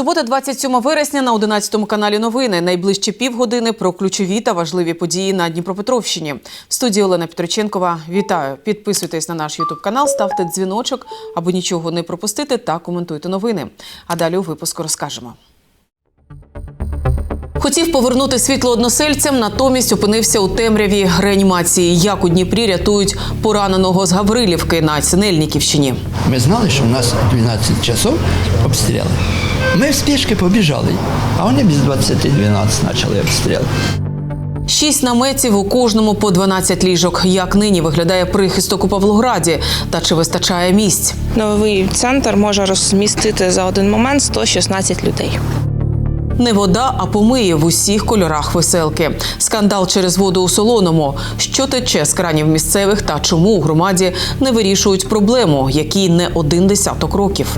Субота, 27 вересня на 11 каналі новини. Найближчі півгодини про ключові та важливі події на Дніпропетровщині. В студії Олена Петроченкова. Вітаю! Підписуйтесь на наш Ютуб канал, ставте дзвіночок, аби нічого не пропустити, та коментуйте новини. А далі у випуску розкажемо. Хотів повернути світло односельцям, натомість опинився у темряві реанімації. Як у Дніпрі рятують пораненого з Гаврилівки на Синельниківщині. Ми знали, що в нас 12 часов обстріли. Ми в спішки побіжали, а вони без 20-12 почали обстріли. Шість наметів у кожному по 12 ліжок. Як нині виглядає прихисток у Павлограді та чи вистачає місць? Новий центр може розмістити за один момент 116 людей. Не вода, а помиє в усіх кольорах веселки. Скандал через воду у солоному. Що тече з кранів місцевих та чому у громаді не вирішують проблему, якій не один десяток років.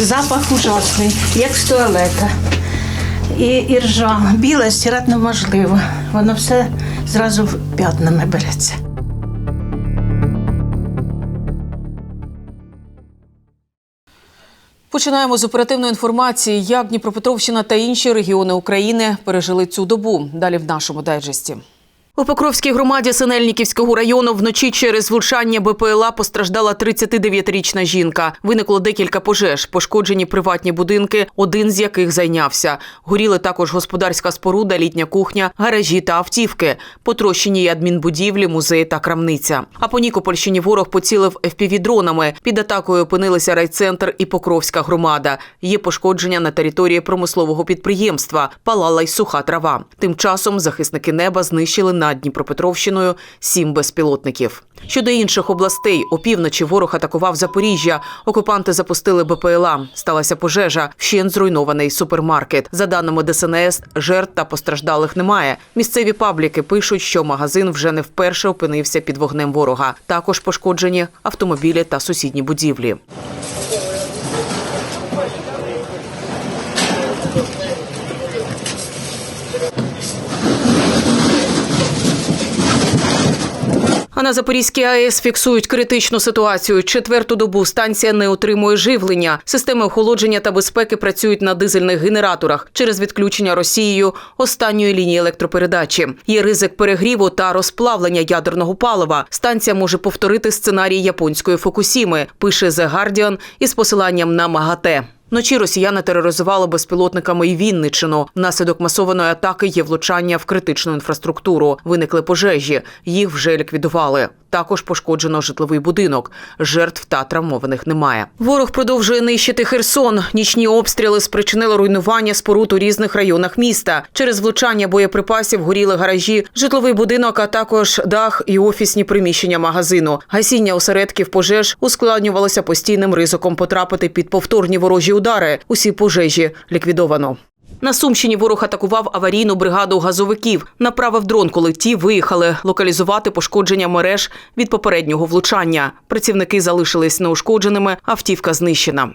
Запах ужасний, як з туалета. І, і ржа. Біле стирати неможливо. Воно все зразу п'ятнами береться. Починаємо з оперативної інформації, як Дніпропетровщина та інші регіони України пережили цю добу. Далі в нашому дайджесті. У Покровській громаді Синельниківського району вночі через влучання БПЛА постраждала 39-річна жінка. Виникло декілька пожеж, пошкоджені приватні будинки, один з яких зайнявся. Горіли також господарська споруда, літня кухня, гаражі та автівки. Потрощені й адмінбудівлі, музеї та крамниця. А по Нікопольщині ворог поцілив FPV-дронами. Під атакою опинилися райцентр і Покровська громада. Є пошкодження на території промислового підприємства. Палала й суха трава. Тим часом захисники неба знищили над Дніпропетровщиною сім безпілотників. Щодо інших областей, опівночі ворог атакував Запоріжжя. Окупанти запустили БПЛА. Сталася пожежа. Вщент зруйнований супермаркет. За даними ДСНС, жертв та постраждалих немає. Місцеві пабліки пишуть, що магазин вже не вперше опинився під вогнем ворога. Також пошкоджені автомобілі та сусідні будівлі. На Запорізькій АЕС фіксують критичну ситуацію. Четверту добу станція не отримує живлення. Системи охолодження та безпеки працюють на дизельних генераторах через відключення Росією останньої лінії електропередачі. Є ризик перегріву та розплавлення ядерного палива. Станція може повторити сценарій японської Фукусіми. Пише The Guardian із посиланням на МАГАТЕ. Вночі росіяни тероризували безпілотниками і Вінничину. Внаслідок масованої атаки є влучання в критичну інфраструктуру. Виникли пожежі. Їх вже ліквідували. Також пошкоджено житловий будинок. Жертв та травмованих немає. Ворог продовжує нищити Херсон. Нічні обстріли спричинили руйнування споруд у різних районах міста. Через влучання боєприпасів горіли гаражі, житловий будинок, а також дах і офісні приміщення магазину. Гасіння осередків пожеж ускладнювалося постійним ризиком потрапити під повторні ворожі удари. Усі пожежі ліквідовано. На Сумщині ворог атакував аварійну бригаду газовиків. Направив дрон, коли ті виїхали локалізувати пошкодження мереж від попереднього влучання. Працівники залишились неушкодженими, автівка знищена.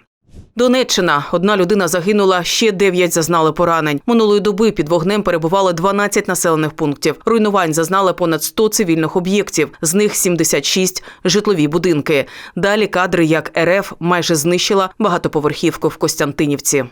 Донеччина. Одна людина загинула, ще дев'ять зазнали поранень. Минулої доби під вогнем перебували 12 населених пунктів. Руйнувань зазнали понад 100 цивільних об'єктів, з них 76 – житлові будинки. Далі кадри, як РФ майже знищила багатоповерхівку в Костянтинівці.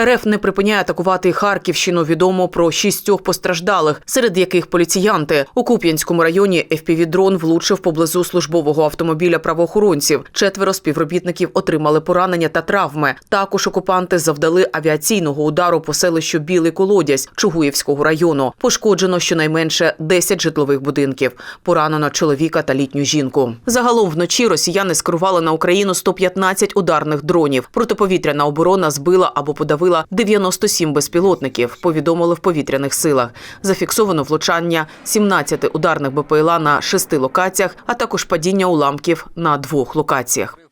РФ не припиняє атакувати Харківщину. Відомо про шістьох постраждалих, серед яких поліціянти у Куп'янському районі FPV-дрон влучив поблизу службового автомобіля правоохоронців. Четверо співробітників отримали поранення та травми. Також окупанти завдали авіаційного удару по селищу Білий Колодязь Чугуївського району. Пошкоджено щонайменше 10 житлових будинків. Поранено чоловіка та літню жінку. Загалом вночі росіяни скерували на Україну 115 ударних дронів. Протиповітряна оборона збила або подавила 97 безпілотників. Повідомили в повітряних силах. Зафіксовано влучання 17 ударних БПЛА на шести локаціях, а також падіння уламків на двох локаціях.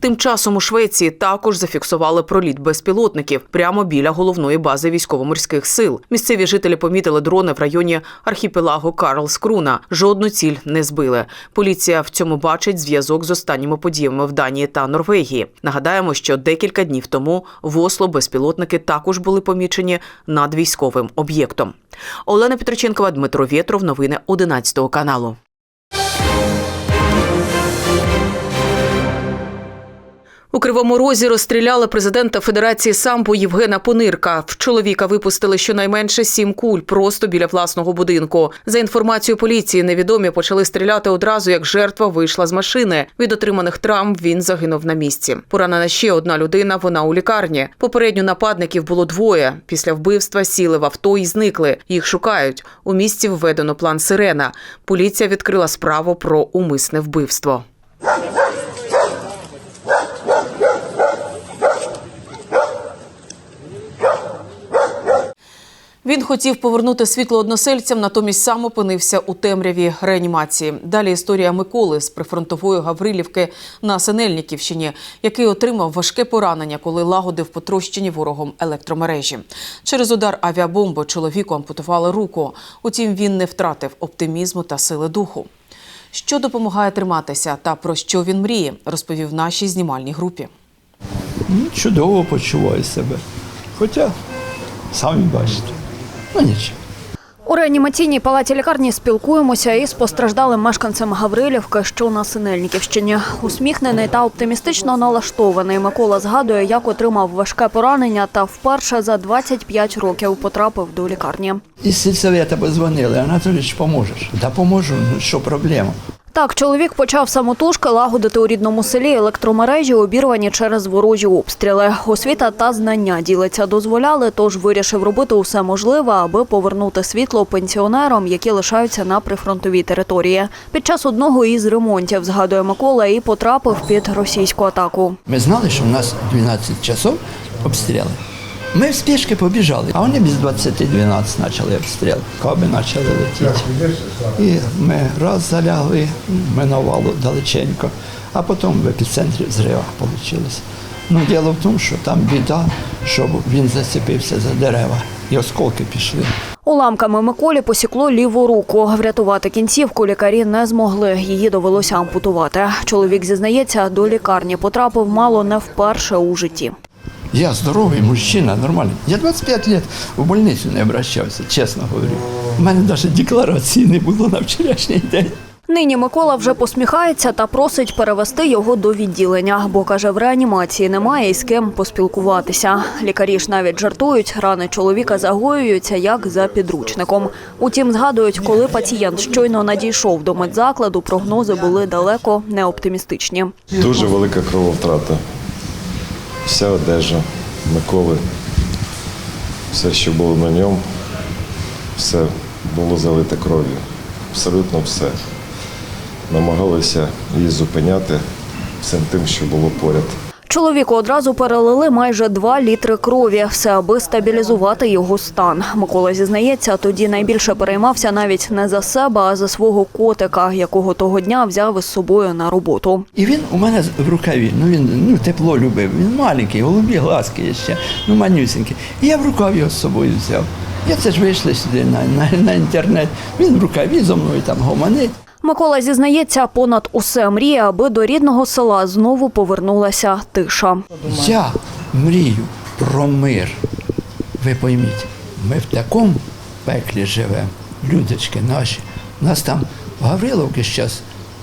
Тим часом у Швеції також зафіксували проліт безпілотників прямо біля головної бази військово-морських сил. Місцеві жителі помітили дрони в районі архіпелагу Карлскруна. Жодну ціль не збили. Поліція в цьому бачить зв'язок з останніми подіями в Данії та Норвегії. Нагадаємо, що декілька днів тому в Осло безпілотники також були помічені над військовим об'єктом. Олена Петроченкова, Дмитро Вєтров. Новини 11 каналу. У Кривому Розі розстріляли президента Федерації самбо Євгена Понирка. В чоловіка випустили щонайменше сім куль просто біля власного будинку. За інформацією поліції, невідомі почали стріляти одразу, як жертва вийшла з машини. Від отриманих травм він загинув на місці. Поранена ще одна людина. Вона у лікарні. Попередньо нападників було двоє. Після вбивства сіли в авто і зникли. Їх шукають. У місті введено план сирена. Поліція відкрила справу про умисне вбивство. Він хотів повернути світло односельцям, натомість сам опинився у темряві реанімації. Далі історія Миколи з прифронтової Гаврилівки на Синельниківщині, який отримав важке поранення, коли лагодив потрощені ворогом електромережі. Через удар авіабомби чоловіку ампутували руку. Утім, він не втратив оптимізму та сили духу. Що допомагає триматися та про що він мріє, розповів нашій знімальній групі. Ну, чудово почуваю себе. Хоча, самі бачите, ну нічого. У реанімаційній палаті лікарні спілкуємося із постраждалим мешканцем Гаврилівки, що на Синельниківщині. Усміхнений та оптимістично налаштований Микола згадує, як отримав важке поранення та вперше за 25 років потрапив до лікарні. Із сільсовета позвонили, Анатолійович, поможеш? Да поможу, ну що проблема? Так, чоловік почав самотужки лагодити у рідному селі електромережі, обірвані через ворожі обстріли. Освіта та знання ділиться дозволяли, тож вирішив робити усе можливе, аби повернути світло пенсіонерам, які лишаються на прифронтовій території. Під час одного із ремонтів, згадує Микола, і потрапив під російську атаку. Ми знали, що в нас 12 часов обстріли. Ми в спішки побіжали, а вони без 20-12 почали обстріли. Каби почали летіти. І ми раз залягли, минувало далеченько, а потім в епіцентрі зрива вийшло. Ну, діло в тому, що там біда, що він зацепився за дерева, і осколки пішли. Уламками Миколі посікло ліву руку. Врятувати кінцівку лікарі не змогли. Її довелося ампутувати. Чоловік зізнається, до лікарні потрапив мало не вперше у житті. Я здоровий мужчина, нормальний. Я 25 років в больницю не обращався, чесно говорю. У мене навіть декларації не було на вчорашній день. Нині Микола вже посміхається та просить перевести його до відділення, бо каже, в реанімації немає із ким поспілкуватися. Лікарі ж навіть жартують, рани чоловіка загоюються як за підручником. Утім, згадують, коли пацієнт щойно надійшов до медзакладу, прогнози були далеко не оптимістичні. Дуже велика крововтрата. Вся одежа Миколи, все, що було на ньому, все було залите кров'ю. Абсолютно все. Намагалися її зупиняти всім тим, що було поряд. Чоловіку одразу перелили майже 2 літри крові, все аби стабілізувати його стан. Микола зізнається, тоді найбільше переймався навіть не за себе, а за свого котика, якого того дня взяв із собою на роботу. І він у мене в рукаві, ну він ну, тепло любив. Він маленький, голубі глазки ще, ну манюсінький. І я в рукав його з собою взяв. Я це ж вийшли сюди на, на, на інтернет. Він в рукаві зо мною там гомонить. Микола зізнається, понад усе мріє, аби до рідного села знову повернулася тиша. Я мрію про мир. Ви пойміть, ми в такому пеклі живемо, людочки наші. У нас там в Гавриловці зараз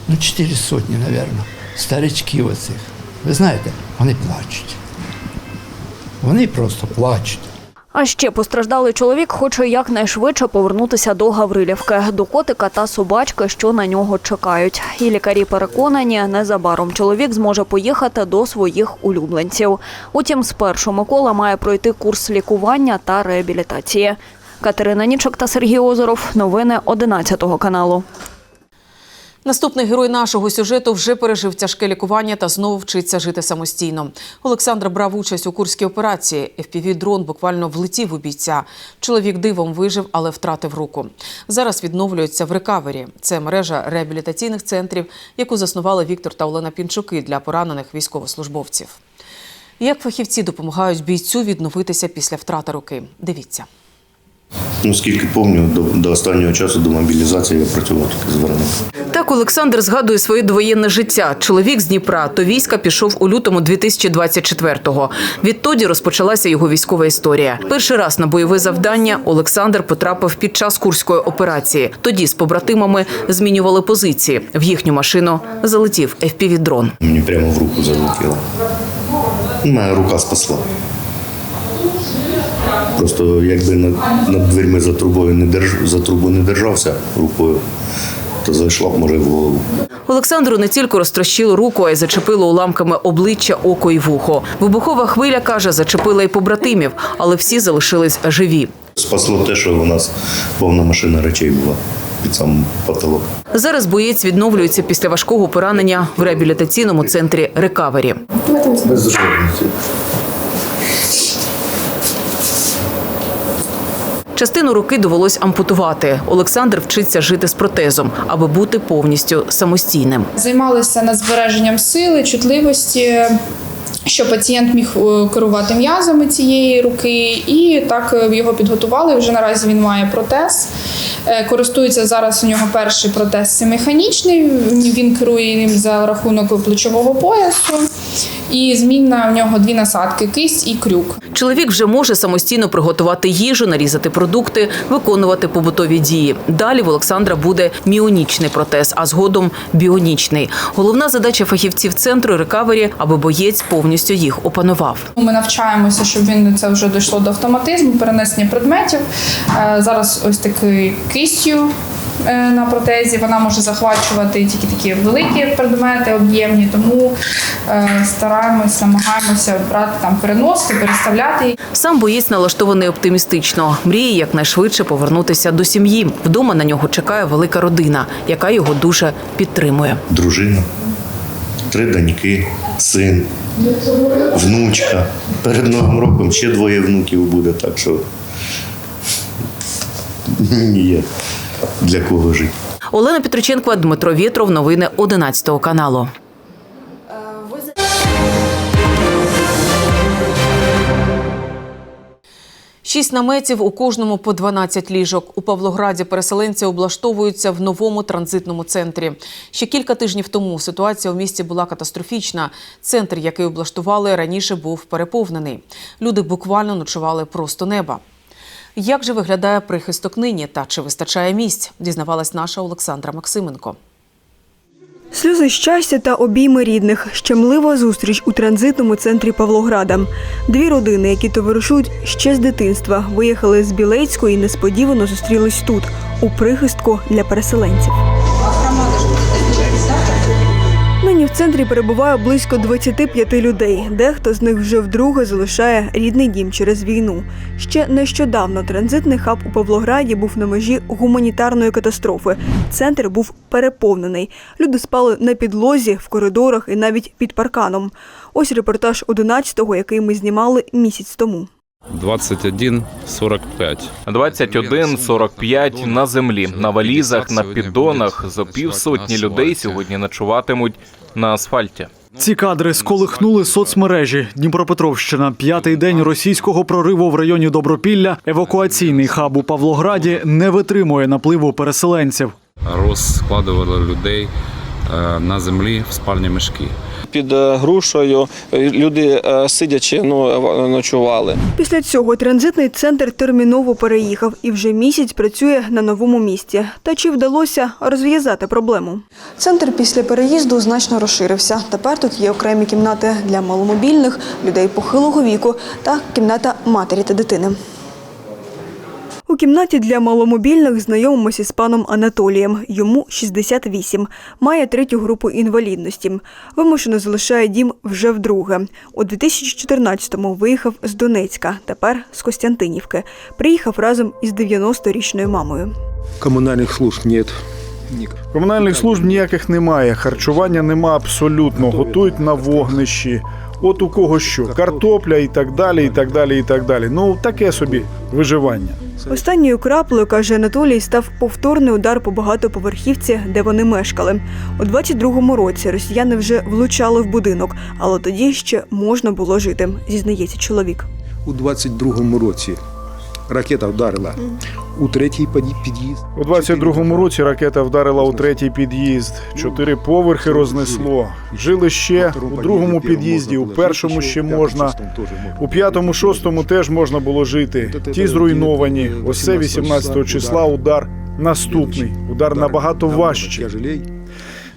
ну, чотири сотні, мабуть, старичків оцих. Ви знаєте, вони плачуть. Вони просто плачуть. А ще постраждалий чоловік хоче якнайшвидше повернутися до Гаврилівки, до котика та собачки, що на нього чекають. І лікарі переконані, незабаром чоловік зможе поїхати до своїх улюбленців. Утім, спершу Микола має пройти курс лікування та реабілітації. Катерина Нічок та Сергій Озоров. Новини 11 каналу. Наступний герой нашого сюжету вже пережив тяжке лікування та знову вчиться жити самостійно. Олександр брав участь у курській операції. fpv дрон буквально влетів у бійця. Чоловік дивом вижив, але втратив руку. Зараз відновлюється в рекавері. Це мережа реабілітаційних центрів, яку заснували Віктор та Олена Пінчуки для поранених військовослужбовців. Як фахівці допомагають бійцю відновитися після втрати руки? Дивіться. Ну, скільки пам'ятаю, до, до останнього часу, до мобілізації я працював тільки з воронами. Так Олександр згадує своє довоєнне життя. Чоловік з Дніпра до війська пішов у лютому 2024-го. Відтоді розпочалася його військова історія. Перший раз на бойове завдання Олександр потрапив під час курської операції. Тоді з побратимами змінювали позиції. В їхню машину залетів FPV-дрон. Мені прямо в руку залетіло. Моя рука спасла. Просто якби над, над дверми за трубою не держ, за трубу не держався рукою, то зайшла б може в голову. Олександру не тільки розтрощило руку, а й зачепило уламками обличчя, око і вухо. Вибухова хвиля каже, зачепила й побратимів, але всі залишились живі. Спасло те, що у нас повна машина речей була під сам потолок. Зараз боєць відновлюється після важкого поранення в реабілітаційному центрі Рекавері. Без жодності. Частину руки довелось ампутувати. Олександр вчиться жити з протезом, аби бути повністю самостійним. займалися над збереженням сили, чутливості, щоб пацієнт міг е, керувати м'язами цієї руки, і так е, його підготували. Вже наразі він має протез. Е, Користується зараз у нього перший протез механічний. Він керує ним за рахунок плечового поясу. І змінна в нього дві насадки кисть і крюк. Чоловік вже може самостійно приготувати їжу, нарізати продукти, виконувати побутові дії. Далі в Олександра буде міонічний протез, а згодом біонічний. Головна задача фахівців центру рекавері, аби боєць повністю їх опанував. Ми навчаємося, щоб він це вже дійшло до автоматизму, перенесення предметів. Е, Зараз ось такий кистю на протезі. Вона може захвачувати тільки такі великі предмети, об'ємні, тому е, стараємося, намагаємося брати там переносити, переставляти. Сам боєць налаштований оптимістично. Мріє якнайшвидше повернутися до сім'ї. Вдома на нього чекає велика родина, яка його дуже підтримує. Дружина, три доньки, син, внучка. Перед Новим роком ще двоє внуків буде, так що є для кого жити. Олена Петриченкова, Дмитро Вєтров. Новини 11 каналу. Шість наметів у кожному по 12 ліжок. У Павлограді переселенці облаштовуються в новому транзитному центрі. Ще кілька тижнів тому ситуація у місті була катастрофічна. Центр, який облаштували раніше, був переповнений. Люди буквально ночували просто неба. Як же виглядає прихисток нині та чи вистачає місць? Дізнавалась наша Олександра Максименко. Сльози щастя та обійми рідних. Щемлива зустріч у транзитному центрі Павлограда. Дві родини, які товаришують ще з дитинства, виїхали з Білецької і несподівано зустрілись тут, у прихистку для переселенців. В центрі перебуває близько 25 людей. Дехто з них вже вдруге залишає рідний дім через війну. Ще нещодавно транзитний хаб у Павлограді був на межі гуманітарної катастрофи. Центр був переповнений. Люди спали на підлозі, в коридорах і навіть під парканом. Ось репортаж 11-го, який ми знімали місяць тому. 21.45. 21.45 на землі, на валізах, на піддонах. За півсотні людей сьогодні ночуватимуть на асфальті. Ці кадри сколихнули соцмережі. Дніпропетровщина, п'ятий день російського прориву в районі Добропілля. Евакуаційний хаб у Павлограді не витримує напливу переселенців. Розкладували людей е, на землі в спальні мішки. Під е, грушею е, люди е, сидячи ну, ночували. Після цього транзитний центр терміново переїхав і вже місяць працює на новому місці. Та чи вдалося розв'язати проблему? Центр після переїзду значно розширився. Тепер тут є окремі кімнати для маломобільних, людей похилого віку та кімната матері та дитини. У кімнаті для маломобільних знайомимося з паном Анатолієм. Йому 68. Має третю групу інвалідності. Вимушено залишає дім вже вдруге. У 2014-му виїхав з Донецька, тепер з Костянтинівки. Приїхав разом із 90-річною мамою. Коммунальных служб нет. Комунальних служб ніяких немає, харчування нема абсолютно, готують на вогнищі. От у кого що, картопля і так далі, і так далі, і так далі. Ну таке собі виживання. Останньою краплею, каже Анатолій, став повторний удар по багатоповерхівці, де вони мешкали. У 22-му році росіяни вже влучали в будинок, але тоді ще можна було жити, зізнається чоловік. У 22-му році ракета вдарила у третій під'ї- під'їзд. У 22-му році ракета вдарила у третій під'їзд. Чотири поверхи рознесло. Жили ще у другому під'їзді, у першому ще можна. У п'ятому, шостому теж можна було жити. Ті зруйновані. Ось це 18 числа удар наступний. Удар набагато важчий.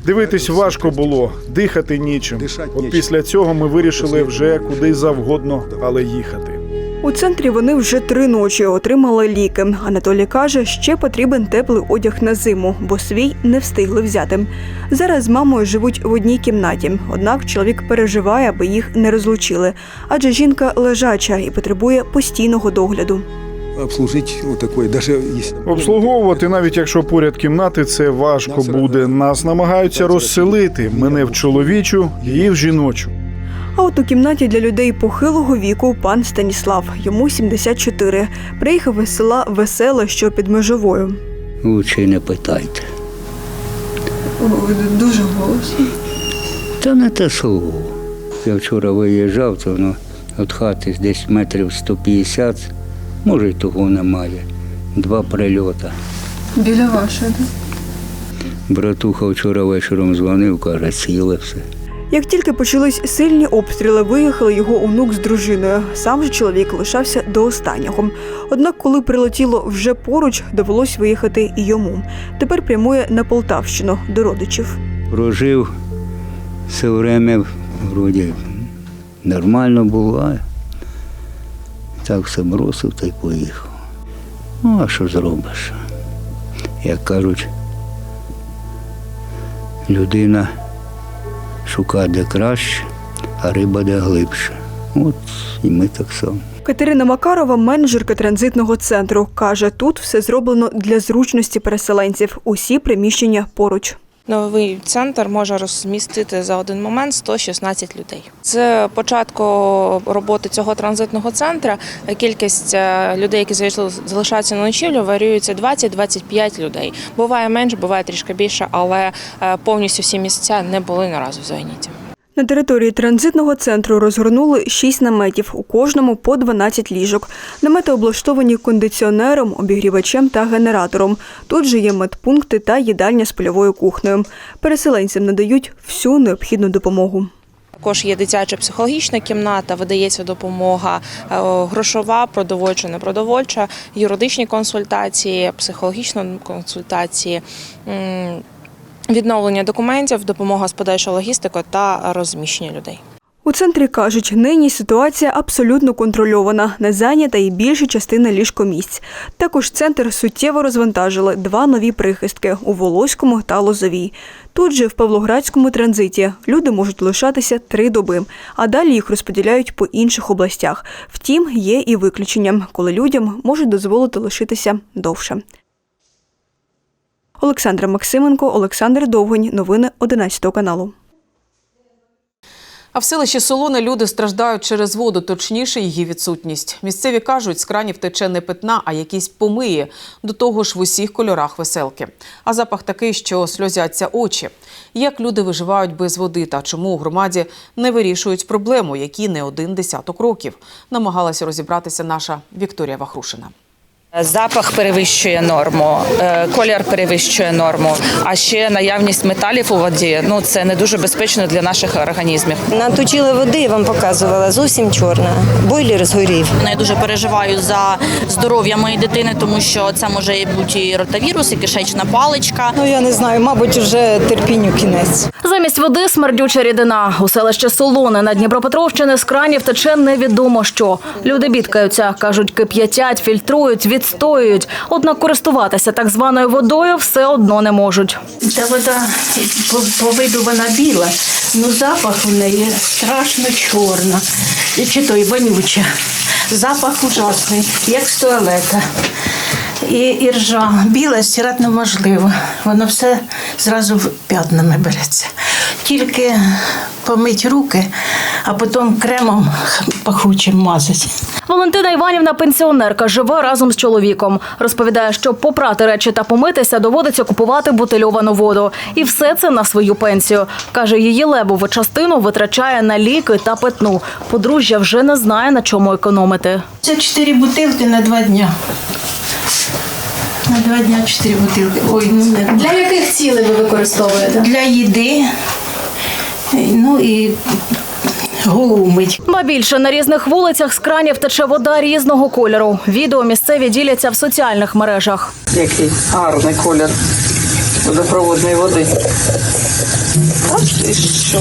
Дивитись важко було, дихати нічим. От після цього ми вирішили вже куди завгодно, але їхати. У центрі вони вже три ночі отримали ліки. Анатолій каже, ще потрібен теплий одяг на зиму, бо свій не встигли взяти. Зараз з мамою живуть в одній кімнаті. Однак чоловік переживає, аби їх не розлучили, адже жінка лежача і потребує постійного догляду. Обслуговувати, навіть якщо поряд кімнати, це важко буде. Нас намагаються розселити. Мене в чоловічу, її в жіночу. А от у кімнаті для людей похилого віку пан Станіслав, йому 74. Приїхав із села Веселе, що під межовою. Лучше не питайте. Дуже голосно. Та не те слово. Я вчора виїжджав, то воно від хати десь метрів 150, може й того немає. Два прильота. Біля вашої. Братуха вчора вечором дзвонив, каже, ціле все. Як тільки почались сильні обстріли, виїхали його онук з дружиною. Сам же чоловік лишався до останнього. Однак, коли прилетіло вже поруч, довелось виїхати і йому. Тепер прямує на Полтавщину до родичів. Прожив все время, вроді нормально було, так все бросив та й поїхав. Ну, а що зробиш? Як кажуть, людина шукає де краще, а риба де глибше. От і ми так само. Катерина Макарова, менеджерка транзитного центру, каже, тут все зроблено для зручності переселенців. Усі приміщення поруч. Новий центр може розмістити за один момент 116 людей. З початку роботи цього транзитного центру кількість е, людей, які залишаються на ночівлю, варіюється 20-25 людей. Буває менше, буває трішки більше, але е, повністю всі місця не були наразі зайняті. На території транзитного центру розгорнули 6 наметів, у кожному по 12 ліжок. Намети облаштовані кондиціонером, обігрівачем та генератором. Тут же є медпункти та їдальня з польовою кухнею. Переселенцям надають всю необхідну допомогу. Також є дитяча психологічна кімната, видається допомога е, грошова, продовольча, непродовольча, юридичні консультації, психологічні консультації. Відновлення документів, допомога з подальшою логістикою та розміщення людей. У центрі кажуть, нині ситуація абсолютно контрольована, не зайнята і більша частина ліжкомісць. Також центр суттєво розвантажили два нові прихистки у Волоському та Лозовій. Тут же в Павлоградському транзиті люди можуть лишатися три доби, а далі їх розподіляють по інших областях. Втім, є і виключення, коли людям можуть дозволити лишитися довше. Олександра Максименко, Олександр Довгань. Новини 11 каналу. А в селищі Солоне люди страждають через воду, точніше її відсутність. Місцеві кажуть, з кранів тече не питна, а якісь помиї. До того ж в усіх кольорах веселки. А запах такий, що сльозяться очі. Як люди виживають без води та чому у громаді не вирішують проблему, які не один десяток років, намагалася розібратися наша Вікторія Вахрушина. Запах перевищує норму, е, колір перевищує норму, а ще наявність металів у воді ну це не дуже безпечно для наших організмів. Наточили води, я вам показувала, зовсім чорна. Бойлер згорів. Я дуже переживаю за здоров'я моєї дитини, тому що це може бути і ротавірус, і кишечна паличка. Ну я не знаю, мабуть, вже терпінню кінець. Замість води смердюча рідина. У селище Солоне на Дніпропетровщини з кранів тече невідомо що. Люди бідкаються, кажуть, кип'ятять, фільтрують, відстоюють. Однак користуватися так званою водою все одно не можуть. Та вода по, виду вона біла, ну запах у неї страшно чорна. І Чи то й вонюча. Запах ужасний, як з туалета. І іржа біла стирати неможливо. Воно все зразу п'ятнами береться. Тільки помить руки, а потім кремом пахучим мазати. Валентина Іванівна пенсіонерка живе разом з чоловіком. Розповідає, що попрати речі та помитися доводиться купувати бутильовану воду. І все це на свою пенсію. Каже, її левову частину витрачає на ліки та питну. Подружжя вже не знає на чому економити. Це чотири бутилки на два дня. На два дня чотири бутилки. Ой, Для яких цілей ви використовуєте? для їди. Ну і голову мить. Ба більше на різних вулицях з кранів тече вода різного кольору. Відео місцеві діляться в соціальних мережах. Який гарний колір водопроводної води. Ось і що.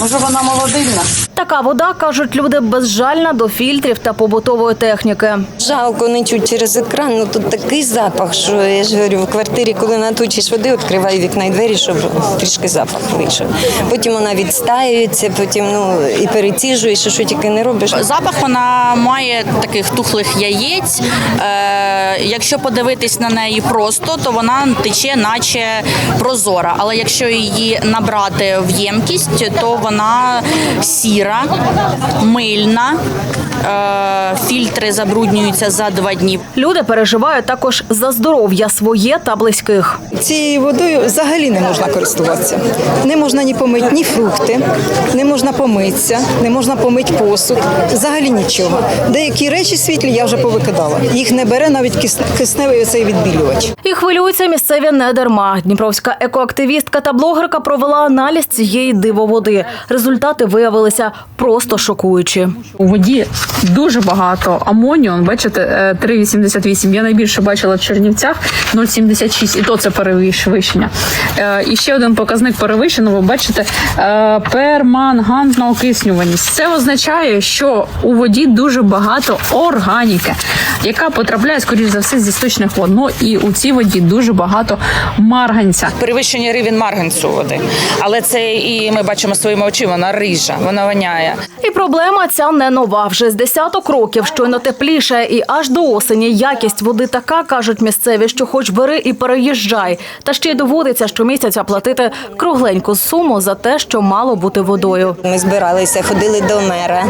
Може вона молодильна? Така вода, кажуть люди, безжальна до фільтрів та побутової техніки. Жалко не чуть через екран, ну тут такий запах, що я ж говорю, в квартирі, коли наточиш води, відкриваю вікна і двері, щоб трішки запах вийшов. Потім вона відстаюється, потім ну і переціжуєш, і що тільки не робиш. Запах вона має таких тухлих яєць. Е, якщо подивитись на неї просто, то вона тече, наче прозора. Але якщо її набрати в ємкість, то вона сіра, мильна. Е, фільтри забруднюються за два дні. Люди переживають також за здоров'я своє та близьких. Цією водою взагалі не можна користуватися. Не можна ні помити ні фрукти, не можна помитися, не можна помити посуд. Взагалі нічого. Деякі речі світлі я вже повикидала. Їх не бере навіть кис- кисневий оцей відбілювач. І хвилюються місцеві не дарма. Дніпровська екоактивістка та блогерка провела аналіз цієї дивоводи. Результати виявилися просто шокуючі. У воді дуже багато амонію. Бачите, е, 3,88. Я найбільше бачила в Чернівцях 0,76, і то це перевищення. Е, І ще один показник перевищено. Ви бачите е, пермангантна окиснюваність. Це означає, що у воді дуже багато органіки, яка потрапляє скоріш за все зі сточних вод. Ну і у цій воді дуже багато марганця. Перевищення рівень марганцю води. Але це і ми бачимо своїми очима, вона рижа, вона воняє. І проблема ця не нова. Вже з десяток років щойно тепліше, і аж до осені якість води така, кажуть місцеві, що хоч бери і переїжджай. Та ще й доводиться щомісяця платити кругленьку суму за те, що мало бути водою. Ми збиралися, ходили до мера,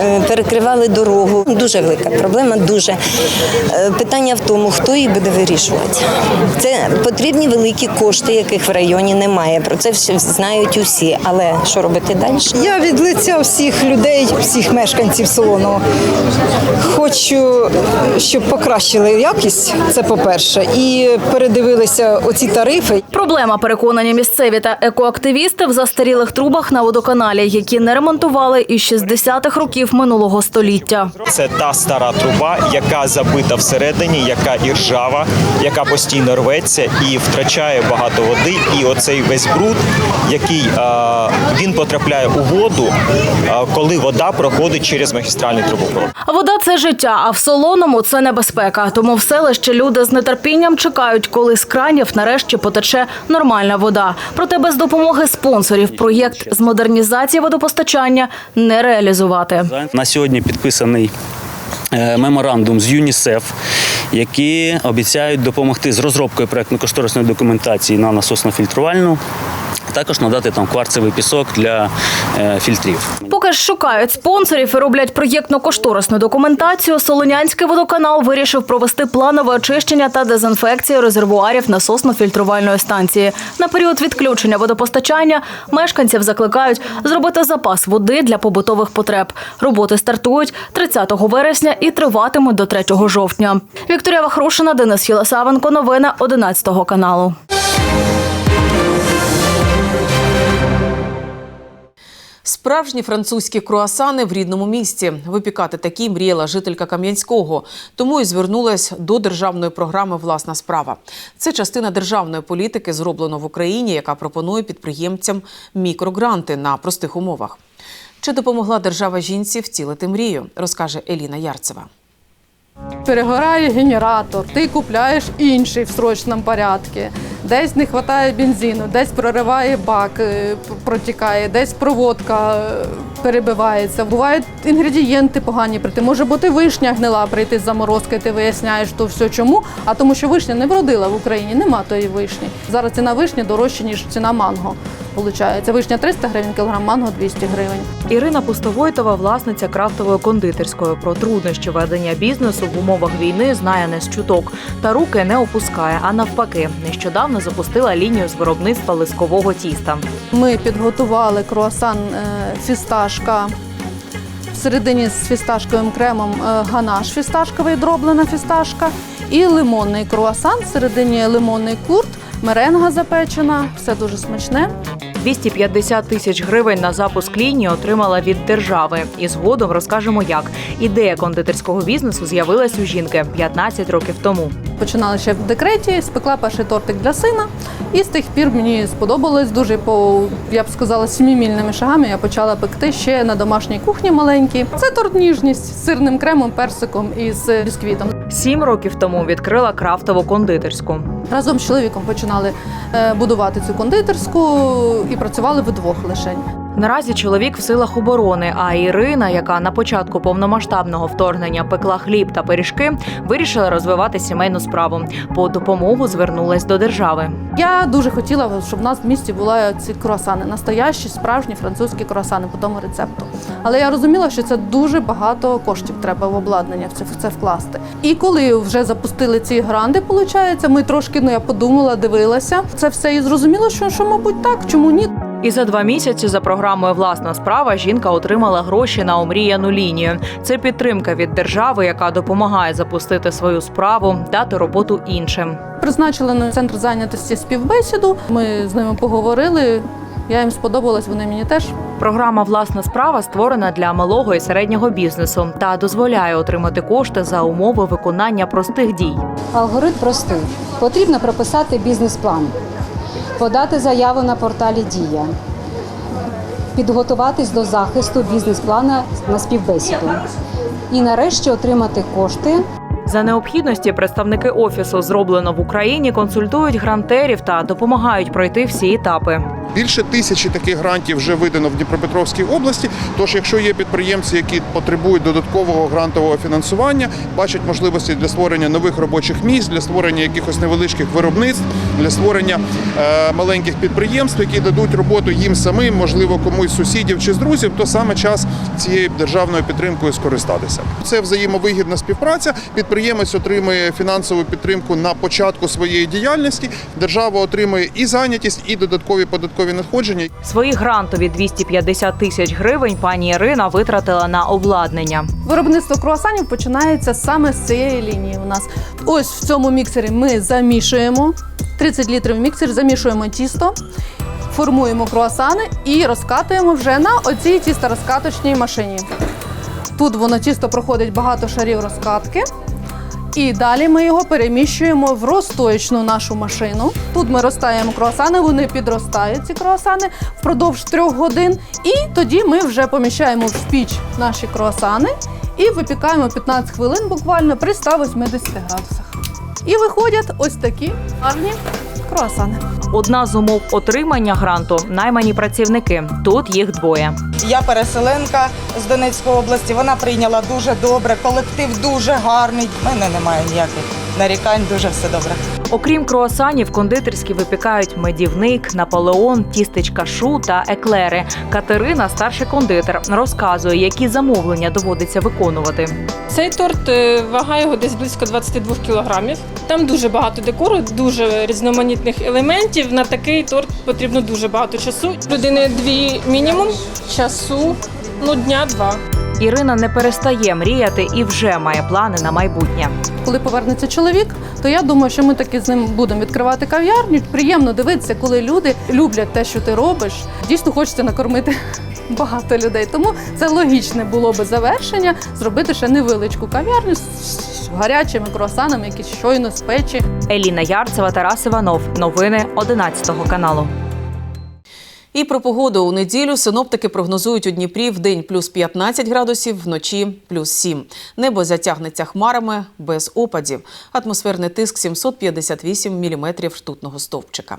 е, перекривали дорогу. Дуже велика проблема. Дуже Е, питання в тому, хто її буде вирішувати. Це потрібні великі кошти, яких в районі немає. Про це всі знають усі. Але що робити далі? Я від лиця всіх людей, всіх мешканців Солоного хочу, щоб покращили якість. Це по-перше, і передивилися оці тарифи. Проблема переконані місцеві та екоактивісти в застарілих трубах на водоканалі, які не ремонтували із 60-х років минулого століття. Це та стара труба, яка забита всередині, яка іржава, яка постійно рветься і втрачає багато води. І оцей весь бруд, який е, він потрапляє у воду, коли вода проходить через магістральний трубопровод. Вода це життя, а в солоному це небезпека. Тому в селищі люди з нетерпінням чекають, коли з кранів нарешті потече нормальна вода. Проте без допомоги спонсорів проєкт з модернізації водопостачання не реалізувати. На сьогодні підписаний е, меморандум з ЮНІСЕФ, які обіцяють допомогти з розробкою проєктно-кошторисної документації на насосно-фільтрувальну. Також надати там кварцевий пісок для е, фільтрів. Поки ж шукають спонсорів і роблять проєктно-кошторисну документацію, Солонянський водоканал вирішив провести планове очищення та дезінфекцію резервуарів насосно-фільтрувальної станції. На період відключення водопостачання мешканців закликають зробити запас води для побутових потреб. Роботи стартують 30 вересня і триватимуть до 3 жовтня. Вікторія Вахрушина, Денис Єлисавенко. Новини 11 каналу. Справжні французькі круасани в рідному місті. Випікати такі мріяла жителька Кам'янського, тому і звернулась до державної програми Власна справа. Це частина державної політики, зроблено в Україні, яка пропонує підприємцям мікрогранти на простих умовах. Чи допомогла держава жінці втілити мрію, розкаже Еліна Ярцева. Перегорає генератор, ти купляєш інший в срочному порядку. Десь не вистачає бензину, десь прориває бак, е, протікає, десь проводка е, перебивається. Бувають інгредієнти погані прийти. Може бути вишня гнила прийти з заморозки, ти виясняєш то все чому. А тому, що вишня не вродила в Україні, нема тої вишні. Зараз ціна вишні дорожча, ніж ціна манго. Получається, вишня 300 гривень, кілограм манго 200 гривень. Ірина Пустовойтова, власниця крафтової кондитерської. Про труднощі ведення бізнесу в умовах війни знає не з чуток. Та руки не опускає, а навпаки, нещодавно запустила лінію з виробництва лискового тіста. Ми підготували круасан е, фісташка. Всередині з фісташковим кремом е, ганаш фісташковий, дроблена фісташка, і лимонний круасан, всередині лимонний курт, меренга запечена, все дуже смачне. 250 тисяч гривень на запуск лінії отримала від держави. І згодом розкажемо, як ідея кондитерського бізнесу з'явилась у жінки 15 років тому. Починала ще в декреті, спекла перший тортик для сина. І з тих пір мені сподобалось дуже по, я б сказала, сімімільними шагами. Я почала пекти ще на домашній кухні маленькій. Це торт ніжність з сирним кремом, персиком і з бісквітом. Сім років тому відкрила крафтову кондитерську. Разом з чоловіком починали е, будувати цю кондитерську і працювали вдвох лишень. Наразі чоловік в силах оборони. А Ірина, яка на початку повномасштабного вторгнення пекла хліб та пиріжки, вирішила розвивати сімейну справу. По допомогу звернулась до держави. Я дуже хотіла, щоб в нас в місті були ці круасани, настоящі, справжні французькі круасани по тому рецепту. Але я розуміла, що це дуже багато коштів треба в обладнання в це, вкласти. І коли вже запустили ці гранди, виходить, ми трошки, ну я подумала, дивилася це все і зрозуміла, що, що мабуть так, чому ні. І за два місяці за програмою Власна справа жінка отримала гроші на омріяну лінію. Це підтримка від держави, яка допомагає запустити свою справу, дати роботу іншим. Призначили на центр зайнятості співбесіду. Ми з ними поговорили. Я їм сподобалась, вони мені теж. Програма Власна справа створена для малого і середнього бізнесу та дозволяє отримати кошти за умови виконання простих дій. Алгоритм простий. Потрібно прописати бізнес-план, подати заяву на порталі Дія, підготуватись до захисту бізнес-плана на співбесіду. І нарешті отримати кошти. За необхідності представники офісу зроблено в Україні консультують грантерів та допомагають пройти всі етапи. Більше тисячі таких грантів вже видано в Дніпропетровській області. Тож, якщо є підприємці, які потребують додаткового грантового фінансування, бачать можливості для створення нових робочих місць, для створення якихось невеличких виробництв, для створення е, маленьких підприємств, які дадуть роботу їм самим, можливо, комусь сусідів чи з друзів, то саме час цією державною підтримкою скористатися. Це взаємовигідна співпраця. Підприємець отримує фінансову підтримку на початку своєї діяльності. Держава отримує і зайнятість, і додаткові податкові надходження. Свої грантові 250 тисяч гривень пані Ірина витратила на обладнання. Виробництво круасанів починається саме з цієї лінії. У нас ось в цьому міксері ми замішуємо 30 літрів міксер, замішуємо тісто, формуємо круасани і розкатуємо вже на оцій тісторозкаточній машині. Тут воно тісто проходить багато шарів розкатки. І далі ми його переміщуємо в розстоячну нашу машину. Тут ми розтаємо круасани, вони підростають ці круасани впродовж трьох годин. І тоді ми вже поміщаємо в піч наші круасани і випікаємо 15 хвилин буквально при 180 градусах. І виходять ось такі гарні круасани. Одна з умов отримання гранту наймані працівники. Тут їх двоє. Я переселенка з Донецької області. Вона прийняла дуже добре. Колектив дуже гарний. У мене немає ніяких нарікань. Дуже все добре. Окрім круасанів, кондитерські випікають медівник, наполеон, тістечка шу та еклери. Катерина, старший кондитер, розказує, які замовлення доводиться виконувати. Цей торт е, вага його десь близько 22 кілограмів. Там дуже багато декору, дуже різноманітних елементів. На такий торт потрібно дуже багато часу. Людини дві мінімум часу, ну дня два. Ірина не перестає мріяти і вже має плани на майбутнє. Коли повернеться чоловік, то я думаю, що ми таки з ним будемо відкривати кав'ярню. Приємно дивитися, коли люди люблять те, що ти робиш. Дійсно хочеться накормити багато людей. Тому це логічне було би завершення зробити ще невеличку кав'ярню з гарячими круасанами, які щойно з печі. Еліна Ярцева, Тарас Іванов. Новини 11 каналу. І про погоду у неділю синоптики прогнозують у Дніпрі в день плюс 15 градусів, вночі плюс 7. Небо затягнеться хмарами без опадів. Атмосферний тиск 758 міліметрів ртутного стовпчика.